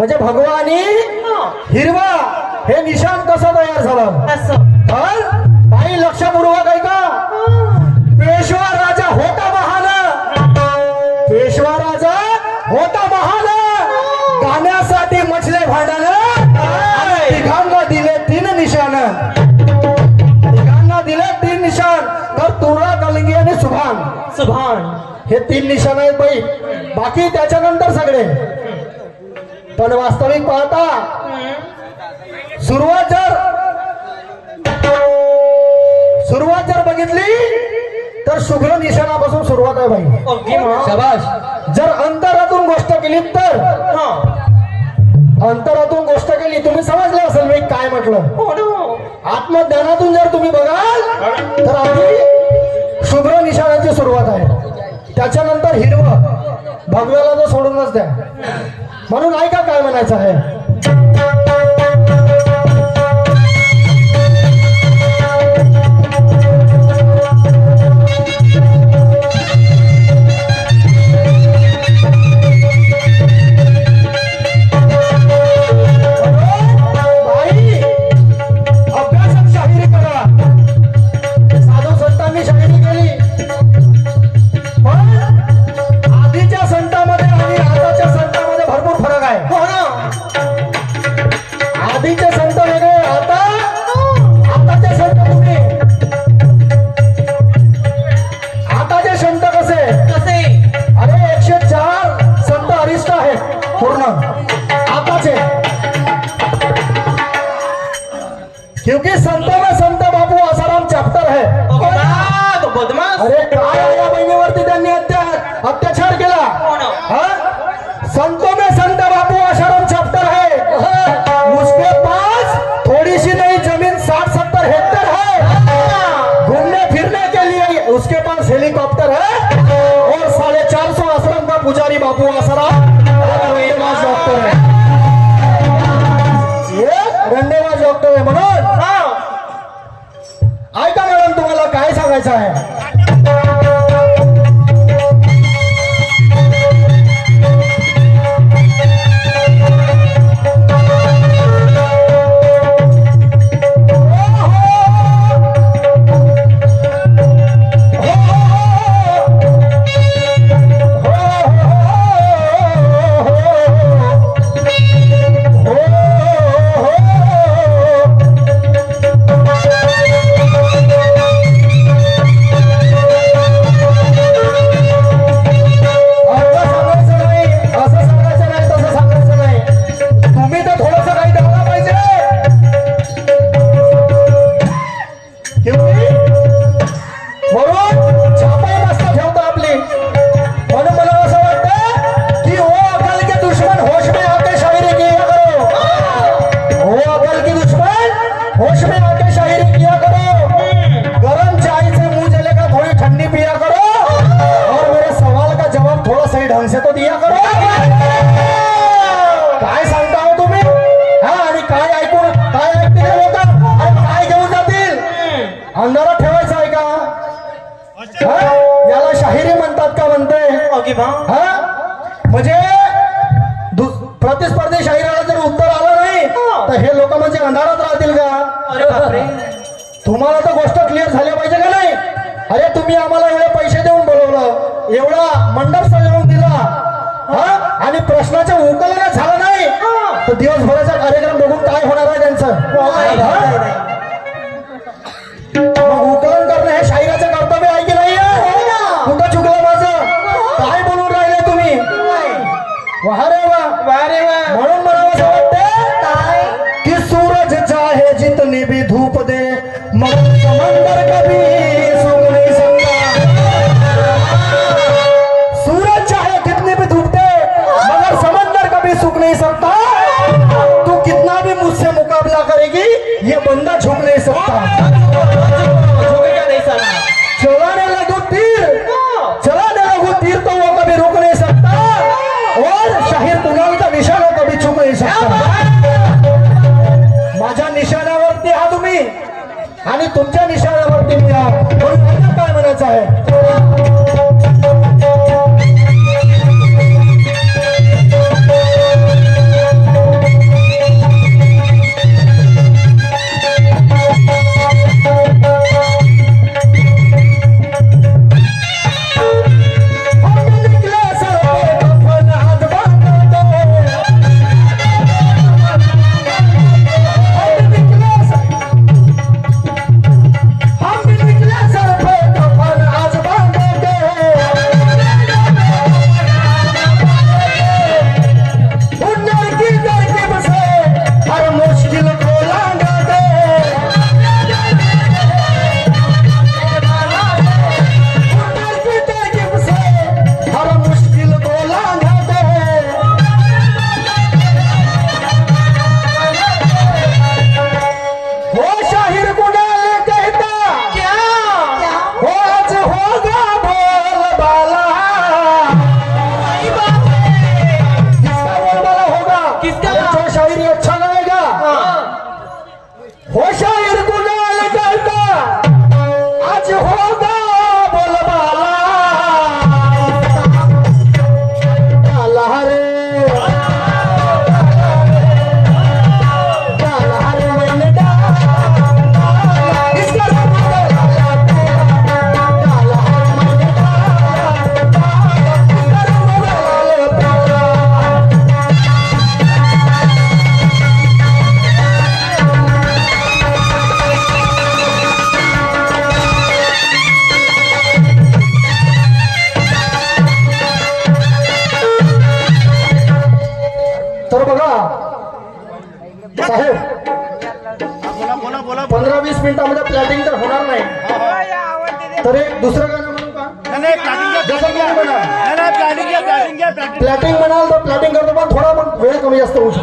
म्हणजे भगवा आणि हिरवा हे निशाण कसं तयार झालं? तर बाई लक्षपूर्वक ऐका. पेशवा राजा होता महान पेशवा राजा होता महान गाण्यासाठी मछले भांडण. तिघांना दिले तीन निशाण. तिघांना दिले तीन निशाण. तर तुरा कलंगी आणि सुभान. सुभान. हे तीन निशाण आहेत बाई. बाकी त्याच्यानंतर सगळे. पण वास्तविक पाहता सुरुवात जर सुरुवात जर बघितली तर शुभ्र निशाणापासून सुरुवात आहे मग. शबाश जर अंतरातून गोष्ट केली तर हा. अंतरातून गोष्ट केली तुम्ही समजलं असेल मी काय म्हटलं. हो आत्मज्ञानातून जर तुम्ही बघाल तर आधी शुभ्र निशाणाची सुरुवात आहे. त्याच्यानंतर हिरवं. भगव्याला तर सोडूनच द्या. म्हणून ऐका काय म्हणायचं आहे. अरे काय या बहिणीवरती त्यांनी अत्याचार केला? हो? हाँ? में संत बापू आसाराम चैप्टर है। उसके पास थोड़ी सी नहीं ज़मीन साठ सत्तर हेक्टर है। घूमने फिरने के लिए उसके पास हेलीकॉप्टर है। और साढ़े चार सौ आश्रम का पुजारी बापू रंडेबाज डॉक्टर है। ये रंडेबाज डॉक्टर म्हणून हा। ऐका मॅडम तुम्हाला काय सांगायचं आहे? तो दिया करो। काय सांगता हो तुम्ही? हा आणि काय ऐकून काय ऐकतील हे लोक? आणि काय घेऊन जातील? अंधारात ठेवायचं आहे का? याला शाहिरी म्हणतात का म्हणते? हा? म्हणजे प्रतिस्पर्धी शाहिराला जर उत्तर आलं नाही तर हे लोक म्हणजे अंधारात राहतील का? तुम्हाला तर गोष्ट क्लिअर झाली पाहिजे का नाही? अरे तुम्ही आम्हाला एवढे पैसे देऊन बोलवलं. एवढा मंडप सजवून आणि प्रश्नाचं उकलनच झालं नाही. तर दिवसभराचा कार्यक्रम बघून काय होणार आहे त्यांचं? सकता झोपेगा नाही चलाने लगो तीर चलाने लगो तीर तो वो कभी रुक नहीं सकता और शाहिर कुणाल का निशाना कभी चुक नहीं सकता माझ्या निशाण्यावरती हा तुम्ही. आणि तुमच्या निशाण्यावरती मी हा. म्हणून काय म्हणायचं आहे? बघा. साहेब बोला बोला बोला. पंधरा वीस मिनिटामध्ये प्लॅटिंग तर होणार नाही. तर एक दुसरं गाणं म्हणू का? प्लॅटिंग म्हणाल. तर प्लॅटिंग करतो पण थोडा पण वेळ कमी जास्त होऊ शकतो.